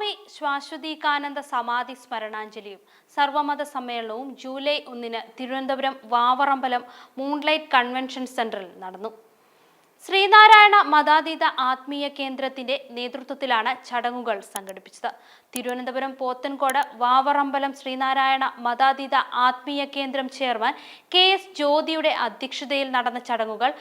സ്വാമി ശ്വാശ്വതീകാനന്ദ സമാധി സ്മരണാഞ്ജലിയും സർവമത സമ്മേളനവും ജൂലൈ ഒന്നിന് തിരുവനന്തപുരം വാവറമ്പലം മൂൺലൈറ്റ് കൺവെൻഷൻ സെന്ററിൽ നടന്നു. ശ്രീനാരായണ മതാതീത ആത്മീയ കേന്ദ്രത്തിന്റെ നേതൃത്വത്തിലാണ് ചടങ്ങുകൾ സംഘടിപ്പിച്ചത്. തിരുവനന്തപുരം പോത്തൻകോട് വാവറമ്പലം ശ്രീനാരായണ മതാതീത ആത്മീയ കേന്ദ്രം ചെയർമാൻ കെ എസ് ജ്യോതിയുടെ അധ്യക്ഷതയിൽ നടന്ന ചടങ്ങുകൾ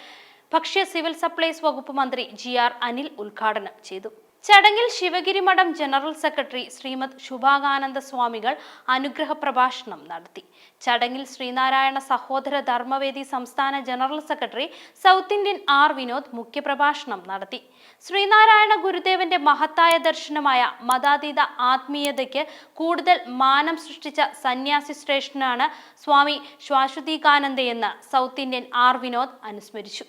ഭക്ഷ്യ സിവിൽ സപ്ലൈസ് വകുപ്പ് മന്ത്രി ജി ആർ അനിൽ ഉദ്ഘാടനം ചെയ്തു. ചടങ്ങിൽ ശിവഗിരി മഠം ജനറൽ സെക്രട്ടറി ശ്രീമദ് ശുഭാകാനന്ദ സ്വാമികൾ അനുഗ്രഹ പ്രഭാഷണം നടത്തി. ചടങ്ങിൽ ശ്രീനാരായണ സഹോദര ധർമ്മവേദി സംസ്ഥാന general secretary South Indian R Vinod മുഖ്യപ്രഭാഷണം നടത്തി. ശ്രീനാരായണ ഗുരുദേവന്റെ മഹത്തായ ദർശനമായ മതാതീത ആത്മീയതയ്ക്ക് കൂടുതൽ മാനം സൃഷ്ടിച്ച സന്യാസി ശ്രേഷ്ഠനാണ് സ്വാമി ശ്വാശ്വതീകാനന്ദയെന്ന് സൗത്ത് ഇന്ത്യൻ ആർ വിനോദ് അനുസ്മരിച്ചു.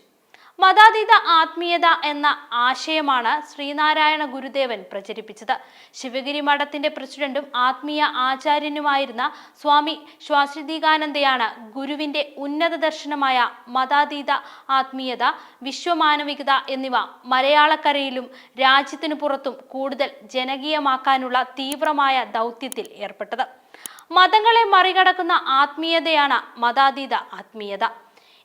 മതാതീത ആത്മീയത എന്ന ആശയമാണ് ശ്രീനാരായണ ഗുരുദേവൻ പ്രചരിപ്പിച്ചത്. ശിവഗിരി മഠത്തിന്റെ പ്രസിഡന്റും ആത്മീയ ആചാര്യനുമായിരുന്ന സ്വാമി ശ്വാസിദീകാനന്ദയാണ് ഗുരുവിന്റെ ഉന്നത ദർശനമായ മതാതീത ആത്മീയത വിശ്വമാനവികത എന്നിവ മലയാളക്കരയിലും രാജ്യത്തിനു പുറത്തും കൂടുതൽ ജനകീയമാക്കാനുള്ള തീവ്രമായ ദൗത്യത്തിൽ ഏർപ്പെട്ടത്. മതങ്ങളെ മറികടക്കുന്ന ആത്മീയതയാണ് മതാതീത ആത്മീയത.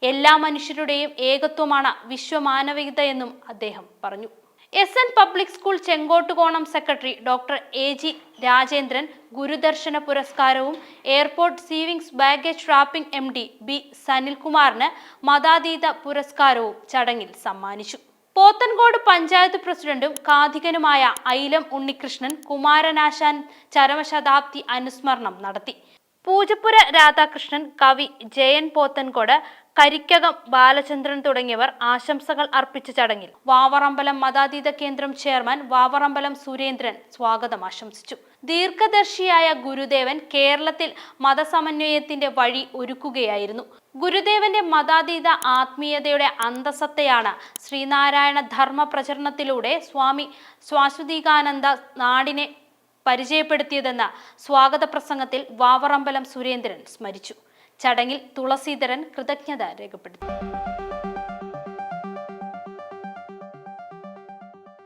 എല്ലാ മനുഷ്യരുടെയും ഏകത്വമാണ് വിശ്വമാനവികത എന്നും അദ്ദേഹം പറഞ്ഞു. S N public school Chenkottukonam secretary doctor A G Rajendran ഗുരുദർശന പുരസ്കാരവും airport സീവിങ്സ് baggage wrapping M D B സനിൽകുമാറിന് മതാതീത പുരസ്കാരവും ചടങ്ങിൽ സമ്മാനിച്ചു. പോത്തൻകോട് പഞ്ചായത്ത് പ്രസിഡന്റും കാഥികനുമായ ഐലം ഉണ്ണികൃഷ്ണൻ കുമാരനാശാൻ ചരമശതാബ്ദി അനുസ്മരണം നടത്തി. പൂജപ്പുര രാധാകൃഷ്ണൻ കവി ജയൻ പോത്തൻകോട് കരിക്കകം ബാലചന്ദ്രൻ തുടങ്ങിയവർ ആശംസകൾ അർപ്പിച്ച ചടങ്ങിൽ. വാവറമ്പലം മതാതീത കേന്ദ്രം ചെയർമാൻ വാവറമ്പലം സുരേന്ദ്രൻ സ്വാഗതം ആശംസിച്ചു. ദീർഘദർശിയായ ഗുരുദേവൻ കേരളത്തിൽ മതസമന്വയത്തിന്റെ വഴി ഒരുക്കുകയായിരുന്നു. ഗുരുദേവന്റെ മതാതീത ആത്മീയതയുടെ അന്തസത്തയാണ് ശ്രീനാരായണ ധർമ്മ പ്രചരണത്തിലൂടെ സ്വാമി സ്വാശ്വതികാനന്ദ നാടിനെ പരിചയപ്പെടുത്തിയതെന്ന സ്വാഗത പ്രസംഗത്തിൽ വാവറമ്പലം സുരേന്ദ്രൻ സ്മരിച്ചു. ചടങ്ങിൽ തുളസീധരൻ കൃതജ്ഞത രേഖപ്പെടുത്തി.